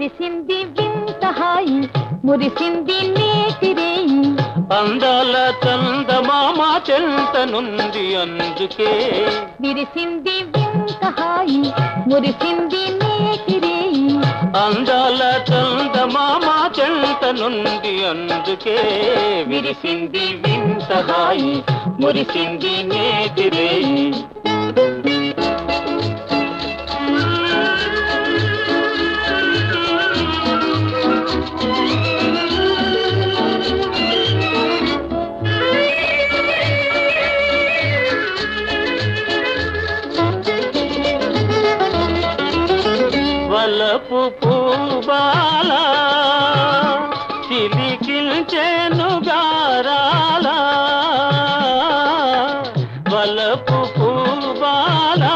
విరిసింది వింత హాయి మురిసింది నేటి రేయి అందాల చందమామ చెంతనుంది అందుకే. విరిసింది వింత హాయి మురిసింది నేటి రేయి అందాల చందమామ చెంతనుంది అందుకే. విరిసింది వింత హాయి మురిసింది నేతిరేయి. వలపు పూబాల చిలికించెను గారాల. వలపు పూబాలా